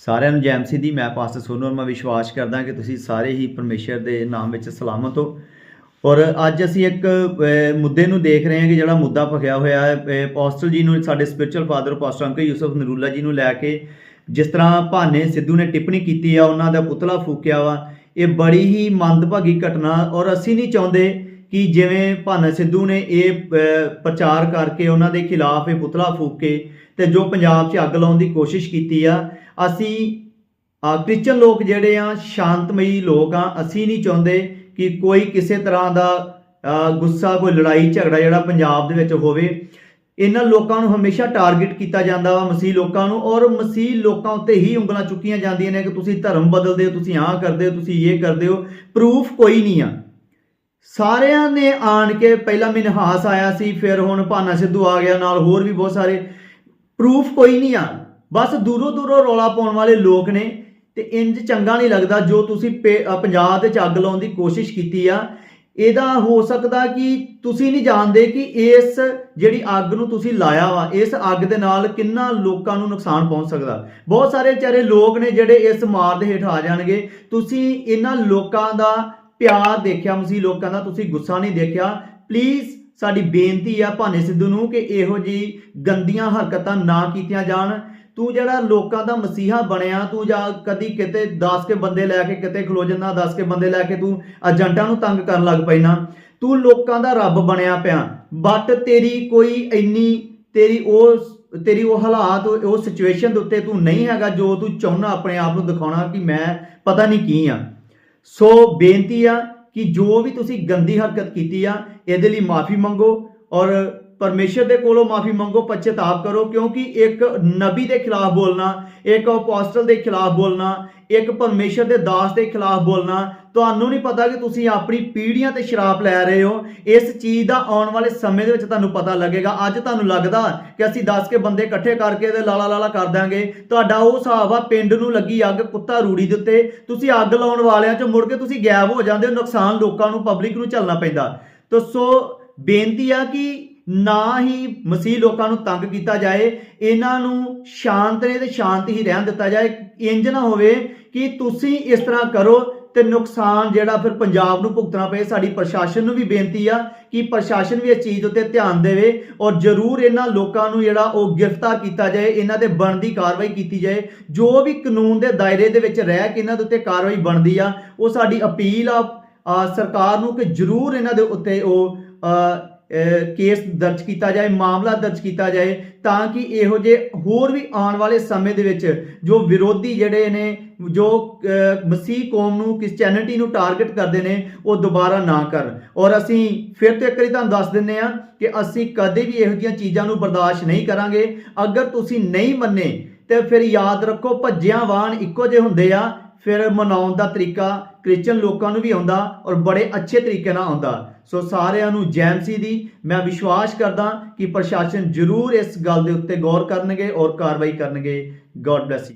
ਸਾਰਿਆਂ ਨੂੰ ਜੈ ਜੈਮਸੀ ਦੀ ਮੈਂ ਪਾਸਟਰ ਸੋਨੂ ਔਰ ਮੈਂ ਵਿਸ਼ਵਾਸ ਕਰਦਾ ਕਿ ਤੁਸੀਂ ਸਾਰੇ ਹੀ ਪਰਮੇਸ਼ਰ ਦੇ ਨਾਮ ਵਿੱਚ ਸਲਾਮਤ ਹੋ। ਔਰ ਅੱਜ ਅਸੀਂ ਇੱਕ ਮੁੱਦੇ ਨੂੰ ਦੇਖ ਰਹੇ ਹਾਂ ਕਿ ਜਿਹੜਾ ਮੁੱਦਾ ਭਖਿਆ ਹੋਇਆ ਹੈ ਅਹ, ਜੀ ਨੂੰ ਸਾਡੇ spiritual father pastor uncle Yusuf Narula ji ਨੂੰ ਲੈ ਕੇ ਜਿਸ ਤਰ੍ਹਾਂ ਭਾਨੇ ਸਿੱਧੂ ਨੇ ਟਿੱਪਣੀ ਕੀਤੀ ਆ ਉਹਨਾਂ ਦਾ ਪੁਤਲਾ ਫੂਕਿਆ ਵਾ ਇਹ ਬੜੀ ਹੀ ਮੰਦਭਾਗੀ ਘਟਨਾ ਔਰ ਅਸੀਂ ਨਹੀਂ ਚਾਹੁੰਦੇ ਕਿ ਜਿਵੇਂ ਭਾਨਾ ਸਿੱਧੂ ਨੇ ਇਹ ਪ੍ਰਚਾਰ ਕਰਕੇ ਉਹਨਾਂ ਦੇ ਖਿਲਾਫ ਇਹ ਪੁਤਲਾ ਫੂਕ ਕੇ ਤੇ ਜੋ ਪੰਜਾਬ 'ਚ ਅੱਗ ਲਾਉਣ ਦੀ ਕੋਸ਼ਿਸ਼ ਕੀਤੀ ਆ, ਅਸੀਂ ਆ ਕ੍ਰਿਸਚਨ ਲੋਕ ਜਿਹੜੇ ਆ, ਸ਼ਾਂਤਮਈ ਲੋਕ ਆ, ਅਸੀਂ ਨਹੀਂ ਚਾਹੁੰਦੇ ਕਿ ਕੋਈ ਕਿਸੇ ਤਰ੍ਹਾਂ ਦਾ ਗੁੱਸਾ, ਕੋਈ ਲੜਾਈ ਝਗੜਾ ਜਿਹੜਾ ਪੰਜਾਬ ਦੇ ਵਿੱਚ ਹੋਵੇ। ਇਹਨਾਂ ਲੋਕਾਂ ਨੂੰ ਹਮੇਸ਼ਾ ਟਾਰਗੇਟ ਕੀਤਾ ਜਾਂਦਾ ਵਾ ਮਸੀਹ ਲੋਕਾਂ ਨੂੰ ਔਰ ਮਸੀਹ ਲੋਕਾਂ ਉੱਤੇ ਹੀ ਉਂਗਲਾਂ ਚੁੱਕੀਆਂ ਜਾਂਦੀਆਂ ਨੇ ਕਿ ਤੁਸੀਂ ਧਰਮ ਬਦਲਦੇ ਹੋ, ਤੁਸੀਂ ਆਹ ਕਰਦੇ ਹੋ, ਤੁਸੀਂ ਇਹ ਕਰਦੇ ਹੋ। ਪ੍ਰੂਫ ਕੋਈ ਨਹੀਂ ਆ। ਸਾਰਿਆਂ ਨੇ ਆਣ ਕੇ ਪਹਿਲਾਂ ਮਿਨਹਾਸ ਆਇਆ ਸੀ, ਫਿਰ ਹੁਣ ਭਾਨਾ ਸਿੱਧੂ ਆ ਗਿਆ, ਨਾਲ ਹੋਰ ਵੀ ਬਹੁਤ ਸਾਰੇ। ਪ੍ਰੂਫ ਕੋਈ ਨਹੀਂ ਆ। ਬਸ ਦੂਰੋਂ ਦੂਰੋਂ ਰੌਲਾ ਪਾਉਣ ਵਾਲੇ ਲੋਕ ਨੇ ਤੇ ਇੰਜ ਚੰਗਾ ਨਹੀਂ ਲੱਗਦਾ ਜੋ ਤੁਸੀਂ ਪੇ- ਪੰਜਾਬ ਦੇ ਚ ਅੱਗ ਲਾਉਣ ਦੀ ਕੋਸ਼ਿਸ਼ ਕੀਤੀ ਆ। ਇਹਦਾ ਹੋ ਸਕਦਾ ਕਿ ਤੁਸੀਂ ਨਹੀਂ ਜਾਣਦੇ ਕਿ ਇਸ ਜਿਹੜੀ ਅੱਗ ਨੂੰ ਤੁਸੀਂ ਲਾਇਆ ਵਾ, ਇਸ ਅੱਗ ਦੇ ਨਾਲ ਕਿੰਨਾ ਲੋਕਾਂ ਨੂੰ ਨੁਕਸਾਨ ਪਹੁੰਚ ਸਕਦਾ। ਬਹੁਤ ਸਾਰੇ ਵਿਚਾਰੇ ਲੋਕ ਨੇ ਜਿਹੜੇ ਇਸ ਮਾਰ ਦੇ ਹੇਠ ਆ ਜਾਣਗੇ। ਤੁਸੀਂ ਇਹਨਾਂ ਲੋਕਾਂ ਦਾ ਪਿਆਰ ਦੇਖਿਆ ਮਸੀਹ ਲੋਕਾਂ ਦਾ, ਤੁਸੀਂ ਗੁੱਸਾ ਨਹੀਂ ਦੇਖਿਆ। ਪਲੀਜ਼ ਸਾਡੀ ਬੇਨਤੀ ਆ ਭਾਨੇ ਸਿੱਧੂ ਨੂੰ ਕਿ ਇਹੋ ਜੀ ਗੰਦੀਆਂ ਹਰਕਤਾਂ ਨਾ ਕੀਤੀਆਂ ਜਾਣ। ਤੂੰ ਜਿਹੜਾ ਲੋਕਾਂ ਦਾ ਮਸੀਹਾ ਬਣਿਆ, ਤੂੰ ਜਾਂ ਕਦੀ ਕਿਤੇ 10 ਕੇ ਬੰਦੇ ਲੈ ਕੇ, ਕਿਤੇ ਖਲੋ ਜੰਨਾ 10 ਕੇ ਬੰਦੇ ਲੈ ਕੇ ਤੂੰ ਏਜੰਟਾਂ ਨੂੰ ਤੰਗ ਕਰਨ ਲੱਗ ਪਈ ਤੂੰ ਲੋਕਾਂ ਦਾ ਰੱਬ ਬਣਿਆ ਪਿਆ। ਬਟ ਤੇਰੀ ਕੋਈ ਇੰਨੀ, ਤੇਰੀ ਉਹ ਤੇਰੀ ਉਹ ਹਾਲਾਤ, ਉਹ- ਉਹ ਸਿਚੁਏਸ਼ਨ ਦੇ ਉੱਤੇ ਤੂੰ ਨਹੀਂ ਹੈਗਾ ਜੋ ਤੂੰ ਚਾਹੁੰਦਾ ਆਪਣੇ ਆਪ ਨੂੰ ਦਿਖਾਉਣਾ ਕਿ ਮੈਂ ਪਤਾ ਨਹੀਂ ਕੀ ਆ। ਸੋ ਬੇਨਤੀ ਆ ਕਿ ਜੋ ਵੀ ਤੁਸੀਂ ਗੰਦੀ ਹਰਕਤ ਕੀਤੀ ਆ, ਇਹਦੇ ਲਈ ਮਾਫੀ ਮੰਗੋ ਔਰ ਪਰਮੇਸ਼ਰ ਦੇ ਕੋਲੋਂ ਮਾਫੀ ਮੰਗੋ ਪਛਤਾਪ ਕਰੋ, ਕਿਉਂਕਿ ਇੱਕ ਨਬੀ ਦੇ ਖਿਲਾਫ ਬੋਲਣਾ, ਇੱਕ ਅਪੋਸਟਲ ਦੇ ਖਿਲਾਫ ਬੋਲਣਾ, ਇੱਕ ਪਰਮੇਸ਼ਰ ਦੇ ਦਾਸ ਦੇ ਖਿਲਾਫ ਬੋਲਣਾ, ਤੁਹਾਨੂੰ ਨਹੀਂ ਪਤਾ ਕਿ ਤੁਸੀਂ ਆਪਣੀ ਪੀੜ੍ਹੀਆਂ ਤੇ ਸ਼ਰਾਪ ਲੈ ਰਹੇ ਹੋ। ਇਸ ਚੀਜ਼ ਦਾ ਆਉਣ ਵਾਲੇ ਸਮੇਂ ਦੇ ਵਿੱਚ ਤੁਹਾਨੂੰ ਪਤਾ ਲੱਗੇਗਾ। ਅੱਜ ਤੁਹਾਨੂੰ ਲੱਗਦਾ ਕਿ ਅਸੀਂ 10 ਕੇ ਬੰਦੇ ਇਕੱਠੇ ਕਰਕੇ ਤੇ ਲਾਲਾ ਲਾਲਾ ਕਰ ਦਾਂਗੇ ਤੁਹਾਡਾ ਉਹ ਹਿਸਾਬ ਆ, ਪਿੰਡ ਨੂੰ ਲੱਗੀ ਅੱਗ, ਕੁੱਤਾ ਰੂੜੀ ਦੇ ਉੱਤੇ। ਤੁਸੀਂ ਅੱਗ ਲਾਉਣ ਵਾਲਿਆਂ ਚੋਂ ਮੁੜ ਕੇ ਤੁਸੀਂ ਗਾਇਬ ਹੋ ਜਾਂਦੇ ਹੋ। ਨੁਕਸਾਨ ਲੋਕਾਂ ਨੂੰ ਪਬਲਿਕ ਨੂੰ ਝੱਲਣਾ ਪੈਂਦਾ। ਤੋ ਸੋ ਬੇਨਤੀ ਆ ਕਿ ਨਾ ਹੀ ਮਸੀਹ ਲੋਕਾਂ ਨੂੰ ਤੰਗ ਕੀਤਾ ਜਾਏ, ਇਹਨਾਂ ਨੂੰ ਸ਼ਾਂਤ ਨੇ ਤੇ ਸ਼ਾਂਤ ਹੀ ਰਹਿਣ ਦਿੱਤਾ ਜਾਏ। ਇੰਜ ਨਾ ਹੋਵੇ ਕਿ ਤੁਸੀਂ ਇਸ ਤਰ੍ਹਾਂ ਕਰੋ ਤੇ ਨੁਕਸਾਨ ਜਿਹੜਾ ਫਿਰ ਪੰਜਾਬ ਨੂੰ ਭੁਗਤਣਾ ਪਏ, ਸਾਡੀ ਪ੍ਰਸ਼ਾਸਨ ਨੂੰ ਵੀ ਬੇਨਤੀ ਆ ਕਿ ਪ੍ਰਸ਼ਾਸਨ ਵੀ ਇਸ ਚੀਜ਼ ਉੱਤੇ ਧਿਆਨ ਦੇਵੇ ਔਰ ਜ਼ਰੂਰ ਇਹਨਾਂ ਲੋਕਾਂ ਨੂੰ ਜਿਹੜਾ ਉਹ ਗ੍ਰਿਫਤਾਰ ਕੀਤਾ ਜਾਏ, ਇਹਨਾਂ ਤੇ ਬਣਦੀ ਕਾਰਵਾਈ ਕੀਤੀ ਜਾਏ। ਜੋ ਵੀ ਕਾਨੂੰਨ ਦੇ ਦਾਇਰੇ ਦੇ ਵਿੱਚ ਰਹਿ ਕੇ ਇਹਨਾਂ ਦੇ ਉੱਤੇ ਕਾਰਵਾਈ ਬਣਦੀ ਆ, ਉਹ ਸਾਡੀ ਅਪੀਲ ਆ ਸਰਕਾਰ ਨੂੰ ਕਿ ਜ਼ਰੂਰ ਇਹਨਾਂ ਦੇ ਉੱਤੇ ਉਹ ਕੇਸ ਦਰਜ ਕੀਤਾ ਜਾਏ, ਮਾਮਲਾ ਦਰਜ ਕੀਤਾ ਜਾਏ, ਤਾਂ ਕਿ ਇਹੋ ਜਿਹੇ ਹੋਰ ਵੀ ਆਉਣ ਵਾਲੇ ਸਮੇਂ ਦੇ ਵਿੱਚ ਜੋ ਵਿਰੋਧੀ ਜਿਹੜੇ ਨੇ, ਜੋ ਮਸੀਹ ਕੌਮ ਨੂੰ ਕ੍ਰਿਸਚੀਅਨਿਟੀ ਨੂੰ ਟਾਰਗੇਟ ਕਰਦੇ ਨੇ, ਉਹ ਦੁਬਾਰਾ ਨਾ ਕਰਨ। ਔਰ ਅਸੀਂ ਫਿਰ ਤੋਂ ਇੱਕ ਵਾਰੀ ਤੁਹਾਨੂੰ ਦੱਸ ਦਿੰਨੇ ਆ ਕਿ ਅਸੀਂ ਕਦੇ ਵੀ ਇਹੋ ਜਿਹੀਆਂ ਚੀਜ਼ਾਂ ਨੂੰ ਬਰਦਾਸ਼ਤ ਨਹੀਂ ਕਰਾਂਗੇ। ਅਗਰ ਤੁਸੀਂ ਨਹੀਂ ਮੰਨੇ, ਤੇ ਫਿਰ ਯਾਦ ਰੱਖੋ, ਭੱਜਿਆਂ ਵਾਹਨ ਇੱਕੋ ਜਿਹੇ ਹੁੰਦੇ ਆ ਫਿਰ ਮਨਾਉਣ ਦਾ ਤਰੀਕਾ ਕ੍ਰਿਸਚੀਅਨ ਲੋਕਾਂ ਨੂੰ ਵੀ ਆਉਂਦਾ ਔਰ ਬੜੇ ਅੱਛੇ ਤਰੀਕੇ ਨਾਲ ਆਉਂਦਾ। ਸੋ ਸਾਰਿਆਂ ਨੂੰ ਜੈਮਸੀ ਦੀ ਮੈਂ ਵਿਸ਼ਵਾਸ ਕਰਦਾ ਕਿ ਪ੍ਰਸ਼ਾਸਨ ਜ਼ਰੂਰ ਇਸ ਗੱਲ ਦੇ ਉੱਤੇ ਗੌਰ ਕਰਨਗੇ ਔਰ ਕਾਰਵਾਈ ਕਰਨਗੇ। God bless you